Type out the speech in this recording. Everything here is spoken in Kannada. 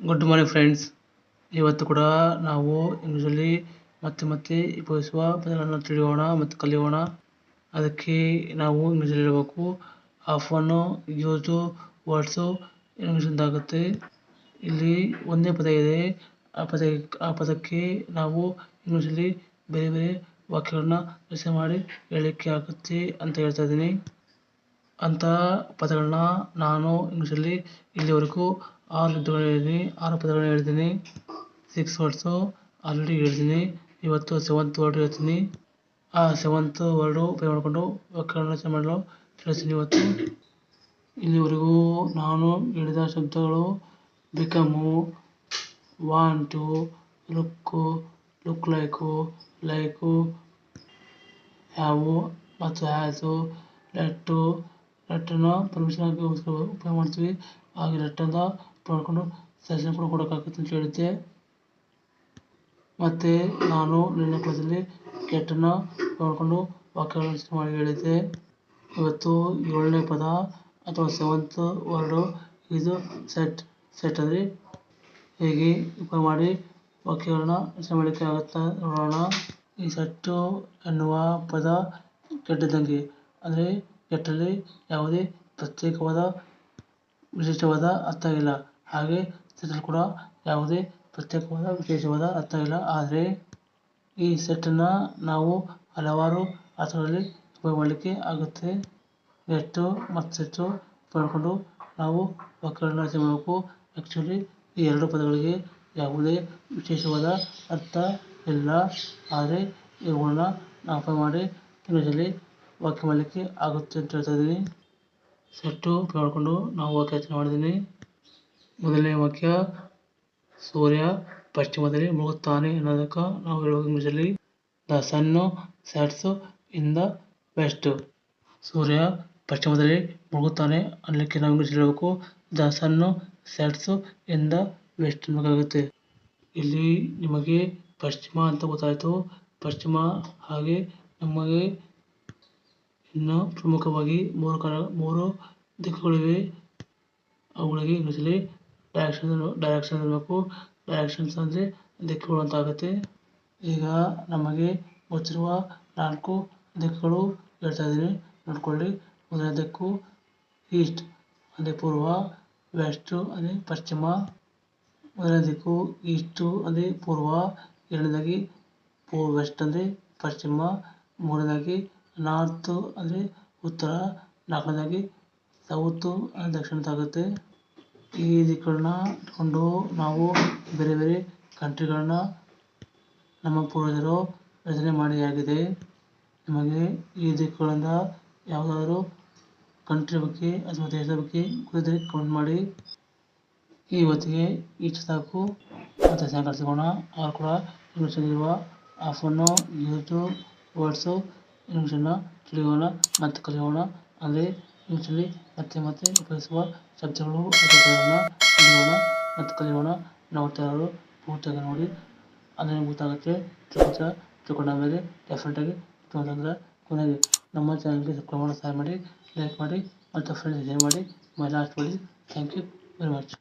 ಗುಡ್ ಮಾರ್ನಿಂಗ್ ಫ್ರೆಂಡ್ಸ್ ಇವತ್ತು ಕೂಡ ನಾವು ಇಂಗ್ಲೀಷಲ್ಲಿ ಮತ್ತೆ ಮತ್ತೆ ಉಪಯೋಗಿಸುವ ಪದಗಳನ್ನು ತಿಳಿಯೋಣ ಮತ್ತು ಕಲಿಯೋಣ. ಅದಕ್ಕೆ ನಾವು ಇಂಗ್ಲೀಷಲ್ಲಿ ಹೇಳಬೇಕು. ಆಫನ್ನು ಯೂಸು ವರ್ಡ್ಸು ಇಂಗ್ಲೀಷಿಂದಾಗುತ್ತೆ ಇಲ್ಲಿ ಒಂದೇ ಪದ ಇದೆ. ಆ ಪದ, ಆ ಪದಕ್ಕೆ ನಾವು ಇಂಗ್ಲೀಷಲ್ಲಿ ಬೇರೆ ಬೇರೆ ವಾಕ್ಯಗಳನ್ನ ರಚನೆ ಮಾಡಿ ಹೇಳಲಿಕ್ಕೆ ಆಗುತ್ತೆ ಅಂತ ಹೇಳ್ತಾ ಇದ್ದೀನಿ. ಅಂತಹ ಪದಗಳನ್ನ ನಾನು ಇಂಗ್ಲೀಷಲ್ಲಿ ಇಲ್ಲಿವರೆಗೂ ಆರು ಶಬ್ದಗಳು ಹೇಳಿದ್ದೀನಿ. ಆರು ಪದಗಳನ್ನ ಹೇಳಿದ್ದೀನಿ. ಸಿಕ್ಸ್ ವರ್ಡ್ಸು ಆಲ್ರೆಡಿ ಹೇಳಿದ್ದೀನಿ. ಇವತ್ತು ಸೆವೆಂತ್ ವರ್ಡ್ ಹೇಳ್ತೀನಿ. ಆ ಸೆವೆಂತ್ ವರ್ಡು ಉಪಯೋಗ ಮಾಡಿಕೊಂಡು ವ್ಯಾಕರಣ ಮಾಡಲು ತಿಳಿಸ್ತೀನಿ ಇವತ್ತು. ಇಲ್ಲಿವರೆಗೂ ನಾನು ಹೇಳಿದ ಶಬ್ದಗಳು become want look look like like have ಮತ್ತು ಹ್ಯಾಸು ಲೆಟ್ಟು ಲೆಟ್ಟನ್ನು ಪರ್ಮಿಷನ್ ಆಗಿ ಉಪಯೋಗ ಮಾಡ್ತೀವಿ ಹಾಗೆ ಲೆಟ್ಟನ್ನು ಮಾಡ್ಕೊಂಡು ಸಜೆಷನ್ ಕೂಡ ಕೊಡೋಕ್ಕಾಗುತ್ತೆ ಅಂತ ಹೇಳಿದ್ದೆ ಮತ್ತು ನಾನು ನಿನ್ನೆ ಕ್ಲಾಸಲ್ಲಿ ಕೆಟ್ಟನ್ನ ನೋಡಿಕೊಂಡು ರಚನೆ ಮಾಡಿ ಹೇಳಿದ್ದೆ. ಇವತ್ತು ಏಳನೇ ಪದ ಅಥವಾ ಸೆವೆಂತ್ ವರ್ಡು ಇದು ಸೆಟ್ ಸೆಟ್ ಅಂದರೆ ಹೇಗೆ ಉಪಯೋಗ ಮಾಡಿ ವಾಕ್ಯಗಳನ್ನ ರಚನೆ ಮಾಡಲಿಕ್ಕೆ ಆಗುತ್ತಾ ನೋಡೋಣ. ಈ ಸೆಟ್ಟು ಎನ್ನುವ ಪದ ಕೆಟ್ಟದಂಗೆ ಅಂದರೆ ಕೆಟ್ಟಲ್ಲಿ ಯಾವುದೇ ಪ್ರತ್ಯೇಕವಾದ, ವಿಶೇಷವಾದ ಅರ್ಥ ಇಲ್ಲ ಹಾಗೆ ಸೆಟ್ಟಲ್ಲಿ ಕೂಡ ಯಾವುದೇ ಪ್ರತ್ಯೇಕವಾದ, ವಿಶೇಷವಾದ ಅರ್ಥ ಇಲ್ಲ ಆದರೆ ಈ ಸೆಟ್ಟನ್ನು ನಾವು ಹಲವಾರು ಅರ್ಥಗಳಲ್ಲಿ ಉಪಯೋಗ ಮಾಡಲಿಕ್ಕೆ ಆಗುತ್ತೆ. ನೆಟ್ಟು ಮತ್ತು ಸೆಟ್ಟು ಪಡ್ಕೊಂಡು ನಾವು ವಾಕ್ಯಗಳನ್ನು ರಚನೆ ಮಾಡಬೇಕು. ಆ್ಯಕ್ಚುಲಿ ಈ ಎರಡು ಪದಗಳಿಗೆ ಯಾವುದೇ ವಿಶೇಷವಾದ ಅರ್ಥ ಇಲ್ಲ. ಆದರೆ ಇವುಗಳನ್ನ ನಾವು ಮಾಡಿ ಇಂಗ್ಲೀಷಲ್ಲಿ ವಾಕ್ಯ ಮಾಡಲಿಕ್ಕೆ ಆಗುತ್ತೆ ಅಂತ ಹೇಳ್ತಾ ಇದ್ದೀನಿ ಸೆಟ್ಟು ನೋಡಿಕೊಂಡು ನಾವು ವಾಕ್ಯ ರಚನೆ ಮಾಡಿದ್ದೀನಿ ಮೊದಲನೇ ವಾಕ್ಯ, ಸೂರ್ಯ ಪಶ್ಚಿಮದಲ್ಲಿ ಮುಳುಗುತ್ತಾನೆ ಅನ್ನೋದಕ್ಕೆ ನಾವು ಹೇಳುವ ಇಂಗ್ಲೀಷಲ್ಲಿ the sun sets in the west. ಸೂರ್ಯ ಪಶ್ಚಿಮದಲ್ಲಿ ಮುಳುಗುತ್ತಾನೆ ಅನ್ನಲಿಕ್ಕೆ ನಾವು ಇಂಗ್ಲೀಷ್ ಹೇಳಬೇಕು. The sun sets in the west ಅನ್ನಬೇಕಾಗುತ್ತೆ. ಇಲ್ಲಿ ನಿಮಗೆ ಪಶ್ಚಿಮ ಅಂತ ಗೊತ್ತಾಯಿತು. ಪಶ್ಚಿಮ ಹಾಗೆ ನಮಗೆ ಇನ್ನು ಪ್ರಮುಖವಾಗಿ ಮೂರು ಕಾಲ ಮೂರು ದಿಕ್ಕುಗಳಿವೆ. ಅವುಗಳಿಗೆ ಇಂಗ್ಲೀಷಲ್ಲಿ ಡೈರೆಕ್ಷನ್ ಡೈರೆಕ್ಷನ್ ಇರಬೇಕು ಡೈರೆಕ್ಷನ್ಸ್ ಅಂದರೆ ದಿಕ್ಕುಗಳು ಅಂತ ಆಗುತ್ತೆ ಈಗ ನಮಗೆ ಗೊತ್ತಿರುವ ನಾಲ್ಕು ದಿಕ್ಕುಗಳು ಹೇಳ್ತಾ ಇದ್ದೀನಿ. ನೋಡ್ಕೊಳ್ಳಿ. ಮೊದಲನೇ ದಿಕ್ಕು ಈಸ್ಟ್ ಅಂದರೆ ಪೂರ್ವ, ವೆಸ್ಟು ಅಂದರೆ ಪಶ್ಚಿಮ. ಮೊದಲನೇ ದಿಕ್ಕು ಈಸ್ಟು ಅಂದರೆ ಪೂರ್ವ. ಎರಡನೇದಾಗಿ ಪೂ, ವೆಸ್ಟ್ ಅಂದರೆ ಪಶ್ಚಿಮ. ಮೂರನೇದಾಗಿ ನಾರ್ತು ಅಂದರೆ ಉತ್ತರ, ನಾಲ್ಕನೇದಾಗಿ ಸೌತು ಅಂದರೆ ದಕ್ಷಿಣ ಆಗುತ್ತೆ. ಈ ದಿಕ್ಕುಗಳನ್ನ ಇಟ್ಕೊಂಡು ನಾವು ಬೇರೆ ಬೇರೆ ಕಂಟ್ರಿಗಳನ್ನ ನಮ್ಮ ಪೂರ್ವಜರು ರಚನೆ ಮಾಡಿಯಾಗಿದೆ. ನಿಮಗೆ ಈ ದಿಕ್ಕುಗಳಿಂದ ಯಾವುದಾದ್ರೂ ಕಂಟ್ರಿ ಬಗ್ಗೆ ಅಥವಾ ದೇಶದ ಬಗ್ಗೆ ಗೊತ್ತಿದ್ದರೆ ಕಮೆಂಟ್ ಮಾಡಿ. ಇವತ್ತಿಗೆ ಇಷ್ಟು ಸಾಕು. ಮತ್ತು ಸಾಯಂಕಾಲ ಸಿಗೋಣ ಆರು ಕೂಡ ಆಫನ್ನು ಯೂಸು ವರ್ಡ್ಸು ಇಂಗ್ಲೀಷನ್ನು ತಿಳಿಯೋಣ ಮತ್ತು ಕಲಿಯೋಣ. ಅಂದರೆ ಇಂಗ್ಲೀಷಲ್ಲಿ ಮತ್ತೆ ಮತ್ತೆ ಉಪಯೋಗಿಸುವ ಶಬ್ದಗಳು ಪದಗಳನ್ನು ತಿಳಿಯೋಣ ಮತ್ತು ಕಲಿಯೋಣ. ನಾವು ಇರೋರು ಪೂರ್ತಿಯಾಗಿ ನೋಡಿ. ಅದನ್ನು ಗೊತ್ತಾಗುತ್ತೆ ತಿಳ್ಕೊತೀರ ತಿಳ್ಕೊಂಡ ಮೇಲೆ ಡೆಫಿನೆಟಾಗಿ ಅಂತಂದ್ರೆ ಕೊನೆಗೆ ನಮ್ಮ ಚಾನಲ್ಗೆ ಸಬ್ಸ್ಕ್ರೈಬ್ ಮಾಡಿ ಸಹಾಯ ಮಾಡಿ ಲೈಕ್ ಮಾಡಿ ಮತ್ತು ಫ್ರೆಂಡ್ಸ್ ಶೇರ್ ಮಾಡಿ. ಮೈ ಲಾಸ್ಟ್ ಮಾಡಿ ಥ್ಯಾಂಕ್ ಯು ವೆರಿ ಮಚ್